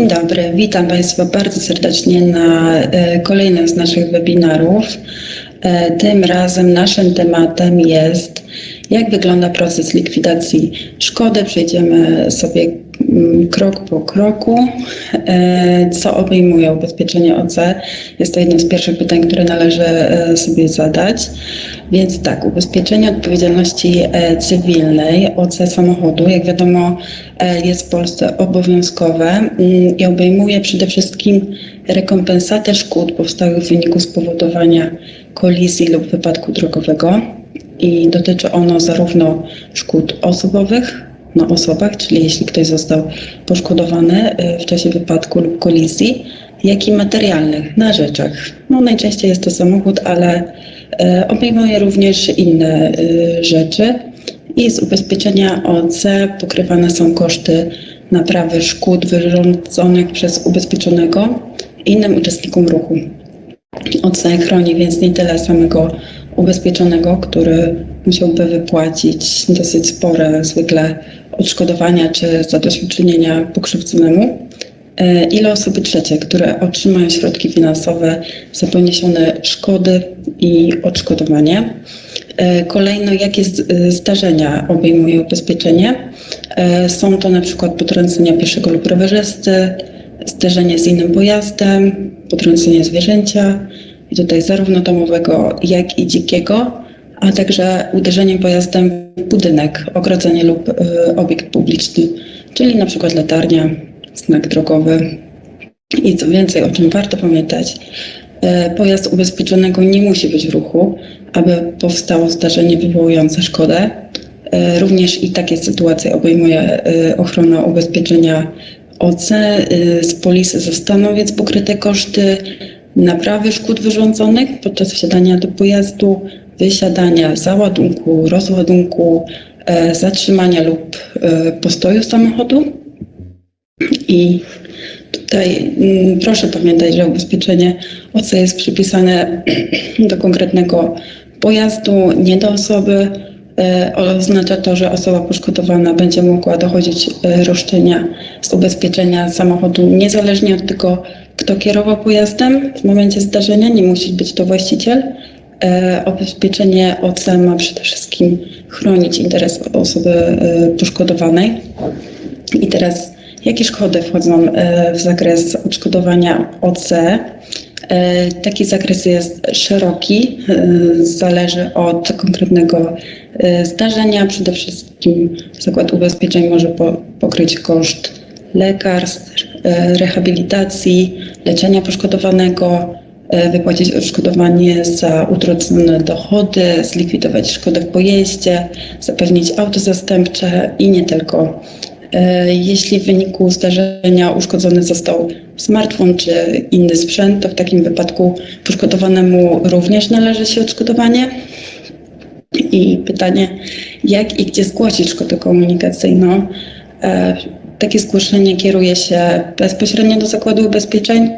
Dzień dobry, witam Państwa bardzo serdecznie na e, kolejnym z naszych webinarów. E, Tym razem naszym tematem jest, jak wygląda proces likwidacji szkody. Przejdziemy sobie krok po kroku, e, co obejmuje ubezpieczenie OC. Jest to jedno z pierwszych pytań, które należy e, sobie zadać. Więc tak, ubezpieczenie odpowiedzialności e, cywilnej OC samochodu, jak wiadomo, jest w Polsce obowiązkowe mm, i obejmuje przede wszystkim rekompensatę szkód powstałych w wyniku spowodowania kolizji lub wypadku drogowego i dotyczy ono zarówno szkód osobowych na osobach, czyli jeśli ktoś został poszkodowany e, w czasie wypadku lub kolizji, jak i materialnych na rzeczach. No najczęściej jest to samochód, ale e, obejmuje również inne e, rzeczy i z ubezpieczenia OC pokrywane są koszty naprawy szkód wyrządzonych przez ubezpieczonego innym uczestnikom ruchu. OC chroni więc nie tyle samego ubezpieczonego, który musiałby wypłacić dosyć spore zwykle odszkodowania czy zadośćuczynienia pokrzywdzonemu, e, ile osoby trzecie, które otrzymają środki finansowe za poniesione szkody i odszkodowanie. E, Kolejno, jakie e, zdarzenia obejmuje ubezpieczenie? Są to na przykład potrącenia pieszego lub rowerzysty, zderzenie z innym pojazdem, potrącenie zwierzęcia i tutaj zarówno domowego, jak i dzikiego, a także uderzeniem pojazdem w budynek, ogrodzenie lub y, obiekt publiczny, czyli na przykład latarnia, znak drogowy. I co więcej, o czym warto pamiętać, e, pojazd ubezpieczonego nie musi być w ruchu, aby powstało zdarzenie wywołujące szkodę. E, Również i takie sytuacje obejmuje e, ochrona ubezpieczenia OC. E, Z polisy zostaną więc pokryte koszty naprawy szkód wyrządzonych podczas wsiadania do pojazdu, wysiadania, załadunku, rozładunku, e, zatrzymania lub e, postoju samochodu. I tutaj mm, proszę pamiętać, że ubezpieczenie OC jest przypisane do konkretnego pojazdu, nie do osoby. E, Oznacza to, że osoba poszkodowana będzie mogła dochodzić roszczenia z ubezpieczenia samochodu niezależnie od tego, kto kierował pojazdem w momencie zdarzenia. Nie musi być to właściciel. E, Ubezpieczenie OC ma przede wszystkim chronić interes osoby e, poszkodowanej. I teraz, jakie szkody wchodzą e, w zakres odszkodowania OC? Taki zakres jest szeroki, zależy od konkretnego zdarzenia. Przede wszystkim Zakład Ubezpieczeń może po- pokryć koszt lekarstw, rehabilitacji, leczenia poszkodowanego, wypłacić odszkodowanie za utracone dochody, zlikwidować szkodę w pojeździe, zapewnić auto zastępcze i nie tylko. E, Jeśli w wyniku zdarzenia uszkodzony został smartfon czy inny sprzęt, to w takim wypadku poszkodowanemu również należy się odszkodowanie. I pytanie, jak i gdzie zgłosić szkodę komunikacyjną? E, Takie zgłoszenie kieruje się bezpośrednio do zakładu ubezpieczeń.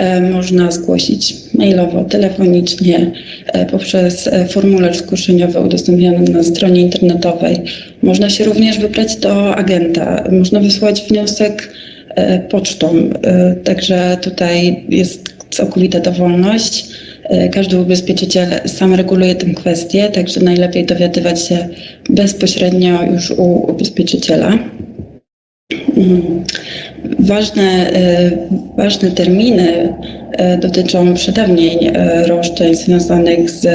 E, Można zgłosić mailowo, telefonicznie, e, poprzez e, formularz zgłoszeniowy udostępniony na stronie internetowej. Można się również wybrać do agenta, można wysłać wniosek pocztą. Także tutaj jest całkowita dowolność. Każdy ubezpieczyciel sam reguluje tę kwestię, także najlepiej dowiadywać się bezpośrednio już u ubezpieczyciela. Mm. Ważne, e, ważne terminy e, dotyczą przedawnień e, roszczeń związanych z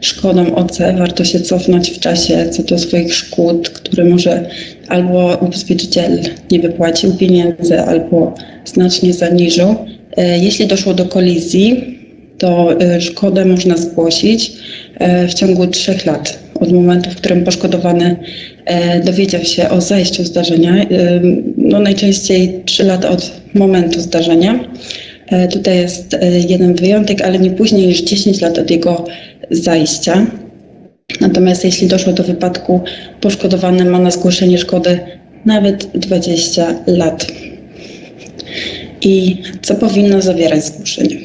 szkodą OC. Warto się cofnąć w czasie co do swoich szkód, które może albo ubezpieczyciel nie wypłacił pieniędzy, albo znacznie zaniżył. Jeśli doszło do kolizji, to szkodę można zgłosić w ciągu trzech lat od momentu, w którym poszkodowany dowiedział się o zajściu zdarzenia. E, No najczęściej trzy lata od momentu zdarzenia. E, Tutaj jest e, jeden wyjątek, ale nie później niż 10 lat od jego zajścia. Natomiast jeśli doszło do wypadku, poszkodowany ma na zgłoszenie szkody nawet 20 lat. I co powinno zawierać zgłoszenie?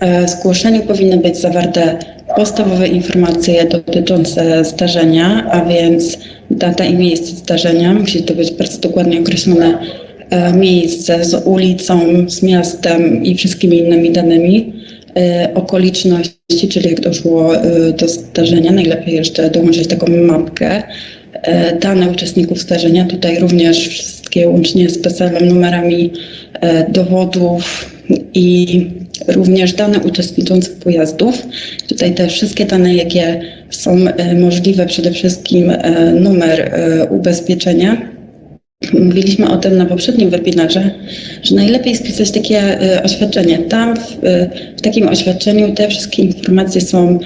E, W zgłoszeniu powinny być zawarte podstawowe informacje dotyczące zdarzenia, a więc data i miejsce zdarzenia. Musi to być bardzo dokładnie określone e, miejsce z ulicą, z miastem i wszystkimi innymi danymi, e, okoliczności, czyli jak doszło e, do zdarzenia, najlepiej jeszcze dołączyć taką mapkę, dane uczestników zdarzenia, tutaj również wszystkie łącznie z PESEL-em, numerami dowodów i również dane uczestniczących pojazdów. Tutaj te wszystkie dane, jakie są e, możliwe, przede wszystkim e, numer e, ubezpieczenia. Mówiliśmy o tym na poprzednim webinarze, że najlepiej spisać takie oświadczenie. Tam w, w takim oświadczeniu te wszystkie informacje są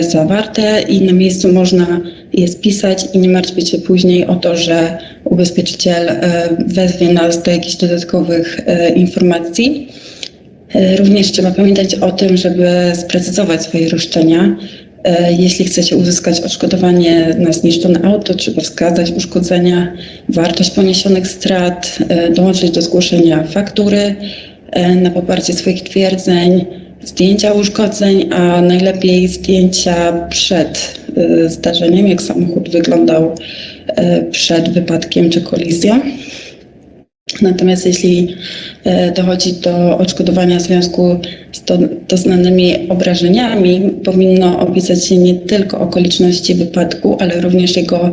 zawarte i na miejscu można je spisać i nie martwić się później o to, że ubezpieczyciel wezwie nas do jakichś dodatkowych informacji. E, Również trzeba pamiętać o tym, żeby sprecyzować swoje roszczenia. E, Jeśli chcecie uzyskać odszkodowanie na zniszczone auto, trzeba wskazać uszkodzenia, wartość poniesionych strat, e, dołączyć do zgłoszenia faktury na poparcie swoich twierdzeń, zdjęcia uszkodzeń, a najlepiej zdjęcia przed zdarzeniem, jak samochód wyglądał przed wypadkiem czy kolizją. Natomiast jeśli e, dochodzi do odszkodowania w związku z do, doznanymi obrażeniami, powinno opisać się nie tylko okoliczności wypadku, ale również jego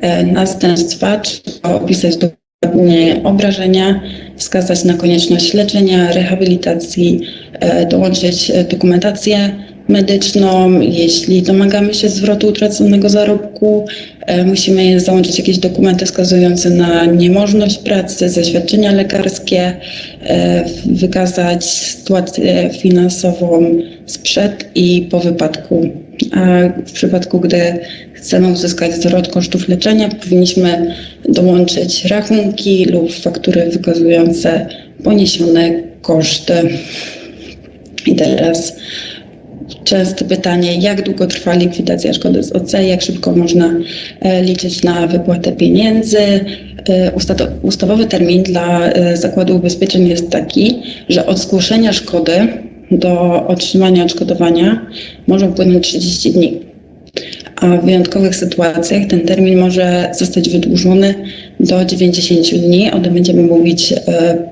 e, następstwa. Trzeba opisać dokładnie obrażenia, wskazać na konieczność leczenia, rehabilitacji, e, dołączyć dokumentację medyczną. Jeśli domagamy się zwrotu utraconego zarobku, e, musimy załączyć jakieś dokumenty wskazujące na niemożność pracy, zaświadczenia lekarskie, e, wykazać sytuację finansową sprzed i po wypadku. A w przypadku, gdy chcemy uzyskać zwrot kosztów leczenia, powinniśmy dołączyć rachunki lub faktury wykazujące poniesione koszty. I teraz częste pytanie, jak długo trwa likwidacja szkody z OC, jak szybko można e, liczyć na wypłatę pieniędzy. E, usta- Ustawowy termin dla e, Zakładu Ubezpieczeń jest taki, że od zgłoszenia szkody do otrzymania odszkodowania może upłynąć 30 dni. A w wyjątkowych sytuacjach ten termin może zostać wydłużony do 90 dni. O tym będziemy mówić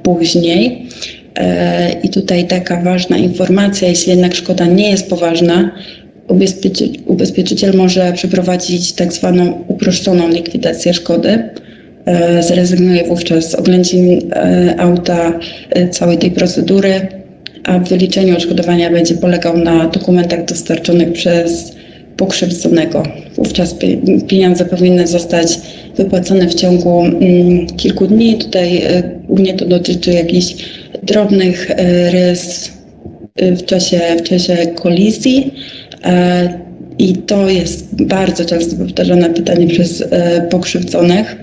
później. E, I tutaj taka ważna informacja, jeśli jednak szkoda nie jest poważna, ubezpieczy, ubezpieczyciel może przeprowadzić tak zwaną uproszczoną likwidację szkody. E, Zrezygnuje wówczas z oględzin e, auta, całej tej procedury, a w wyliczeniu odszkodowania będzie polegał na dokumentach dostarczonych przez pokrzywdzonego. Wówczas pie- pieniądze powinny zostać wypłacone w ciągu mm, kilku dni. Tutaj e, głównie to dotyczy jakichś drobnych e, rys e, w czasie, w czasie kolizji. E, I to jest bardzo często powtarzane pytanie przez e, pokrzywdzonych.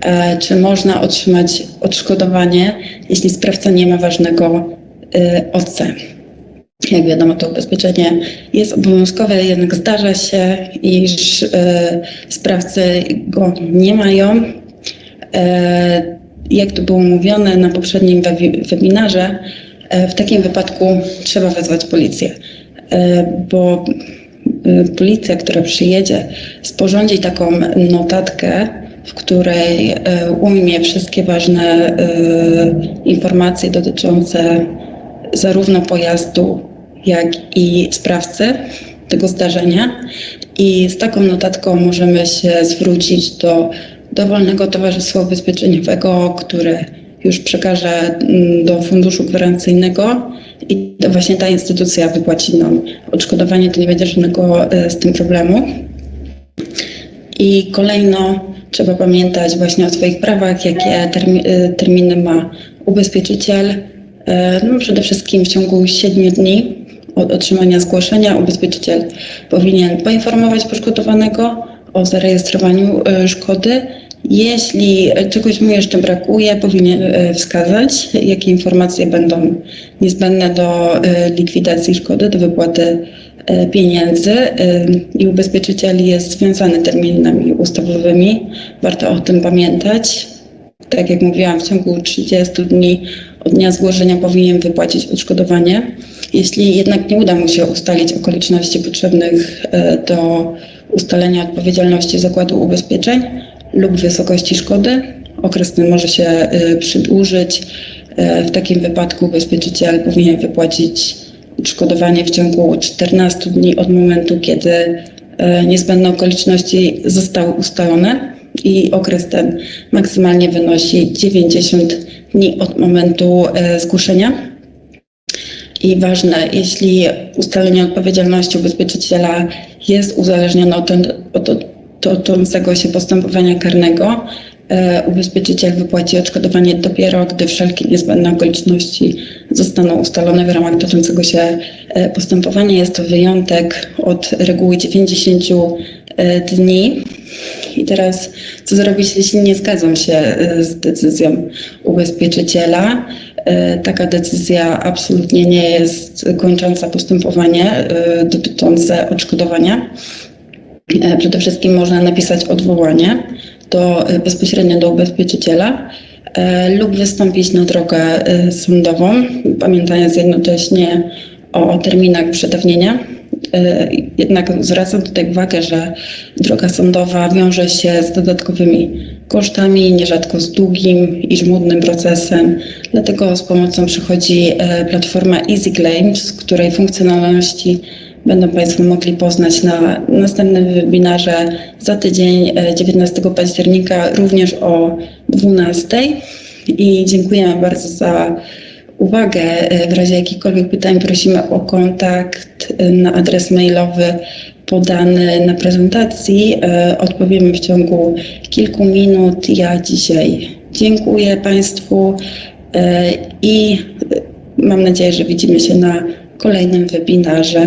E, Czy można otrzymać odszkodowanie, jeśli sprawca nie ma ważnego e, OC? Jak wiadomo, to ubezpieczenie jest obowiązkowe, jednak zdarza się, iż e, sprawcy go nie mają. E, jak to było mówione na poprzednim webi- webinarze, e, w takim wypadku trzeba wezwać policję, e, bo e, policja, która przyjedzie, sporządzi taką notatkę, w której e, ujmie wszystkie ważne e, informacje dotyczące zarówno pojazdu, jak i sprawcy tego zdarzenia. I z taką notatką możemy się zwrócić do dowolnego towarzystwa ubezpieczeniowego, które już przekaże mm, do funduszu gwarancyjnego i to właśnie ta instytucja wypłaci nam odszkodowanie, to nie będzie żadnego e, z tym problemu. I kolejno trzeba pamiętać właśnie o swoich prawach, jakie termi- y, terminy ma ubezpieczyciel. E, No, przede wszystkim w ciągu 7 dni od otrzymania zgłoszenia ubezpieczyciel powinien poinformować poszkodowanego o zarejestrowaniu e, szkody. Jeśli czegoś mu jeszcze brakuje, powinien e, wskazać, jakie informacje będą niezbędne do e, likwidacji szkody, do wypłaty e, pieniędzy e, i ubezpieczyciel jest związany terminami ustawowymi. Warto o tym pamiętać. Tak jak mówiłam, w ciągu 30 dni od dnia zgłoszenia powinien wypłacić odszkodowanie. Jeśli jednak nie uda mu się ustalić okoliczności potrzebnych e, do ustalenia odpowiedzialności zakładu ubezpieczeń lub wysokości szkody, okres ten może się e, przedłużyć. E, W takim wypadku ubezpieczyciel powinien wypłacić odszkodowanie w ciągu 14 dni od momentu, kiedy niezbędne okoliczności zostały ustalone i okres ten maksymalnie wynosi 90 dni od momentu e, zgłoszenia. I ważne, jeśli ustalenie odpowiedzialności ubezpieczyciela jest uzależnione od, od, od toczącego się postępowania karnego, e, ubezpieczyciel wypłaci odszkodowanie dopiero, gdy wszelkie niezbędne okoliczności zostaną ustalone w ramach toczącego się e, postępowania. Jest to wyjątek od reguły 90 e, dni. I teraz, co zrobić, jeśli nie zgadzam się e, z decyzją ubezpieczyciela? E, Taka decyzja absolutnie nie jest kończąca postępowanie e, dotyczące odszkodowania. Przede wszystkim można napisać odwołanie do, bezpośrednio do ubezpieczyciela lub wystąpić na drogę sądową, pamiętając jednocześnie o terminach przedawnienia. E, Jednak zwracam tutaj uwagę, że droga sądowa wiąże się z dodatkowymi kosztami, nierzadko z długim i żmudnym procesem. Dlatego z pomocą przychodzi e, platforma Easy Claims, której funkcjonalności będą Państwo mogli poznać na następnym webinarze za tydzień, e, 19 października, również o 12. I dziękujemy bardzo za uwagę. E, W razie jakichkolwiek pytań prosimy o kontakt na adres mailowy podany na prezentacji. E, Odpowiemy w ciągu kilku minut. Ja dzisiaj dziękuję Państwu e, i mam nadzieję, że widzimy się na kolejnym webinarze.